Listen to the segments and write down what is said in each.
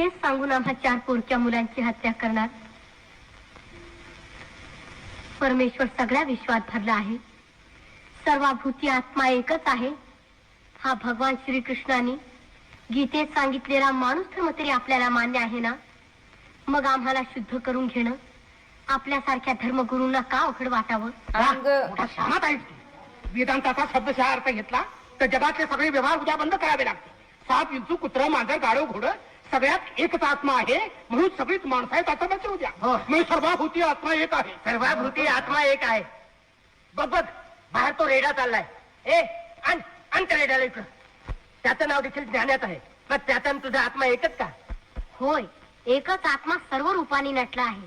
हेच सांगून आम्हा चार पोरच्या मुलांची हत्या करणार. परमेश्वर सगळ्या विश्वात भरला आहे. सर्वाभूती आत्मा एकच आहे. हा भगवान श्रीकृष्णाने गीतेत सांगितलेला माणूस धर्म तरी आपल्याला मान्य आहे ना? मग आम्हाला शुद्ध करून घेणं आपल्यासारख्या धर्मगुरूंना का अवघड वाटावं? अंग मोठा शहाणात आहेस तू. वेदांताचा शब्दशः अर्थ घेतला तर जगातले सगळे व्यवहार उद्या बंद करावे लागतील. साप विंचू कुत्र मांजर गाडव घोड सगळ्यात एकच आत्मा आहे म्हणून सगळीच माणसं आहेत आता बच्चे उद्या म्हणून सर्वाभूती आत्मा एक आहे. सर्वाभूती आत्मा एक आहे. बघ बघ. बाहेर तो रेडा चाललाय. ए आण आण त्या इकडं. त्याचं नाव देखील ज्ञानात आहे. मग त्याचा आणि तुझा आत्मा एकच का? होय एकच आत्मा सर्व रूपाने नटला आहे.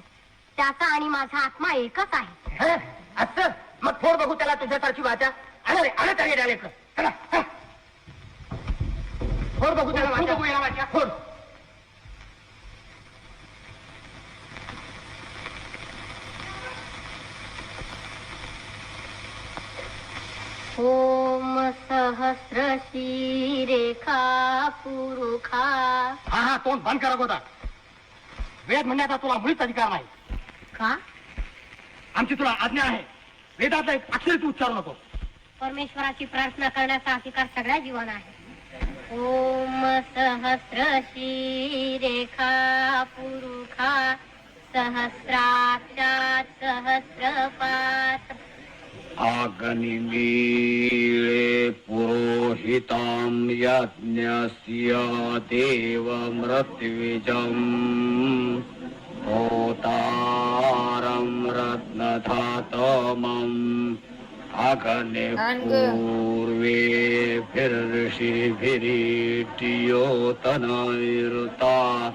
त्याचा आणि माझा आत्मा एकच आहे. हं? असं? मग फोड बघू त्याला तुझ्यासारखी वाचा. आण रे आण त्या इकडं. चला हं. फोड बघू त्याला वाचा. बघू ओम सहस्र रेखा पुरुखा। हा हा तोंड बंद करा गोदा. वेद म्हणण्याचा तुला मुळीच अधिकार नाही. का? आमची तुला आज्ञा आहे. वेदातला एक अक्षर तू उच्चारू नको. परमेश्वराची प्रार्थना करण्याचा अधिकार सगळ्या जीवांना आहे. ओम सहस्र रेखा पुरुखा सहस्राक्षात सहस्रपात अग्निमीळे पुरोहितां यज्ञस्य देवमृत्विजम् होतारं रत्नधातमम्। अग्ने अंग. पूर्वेभिर्षिभिरीट्योतनैरुता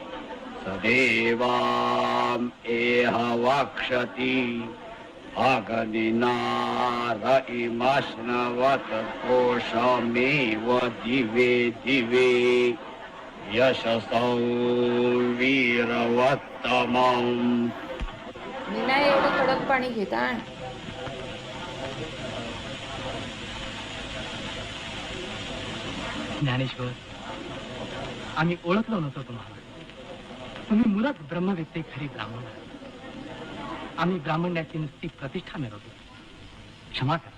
सदेवाम् एह वक्षति। अग्निनार इमश्नवत कोशमेव दिवे दिवे यशसौ वीरवत्तमम् मी नाही एवढं कडक पाणी घेत ज्ञानेश्वर आम्ही ओळखलो नव्हतो तुम्हाला. तुम्ही मुळात ब्रह्मवेत्ते खरी ब्राह्मण आहात. আমি ব্রাহ্মণ ন্যায় প্রতিষ্ঠানের অধীন क्षमा कर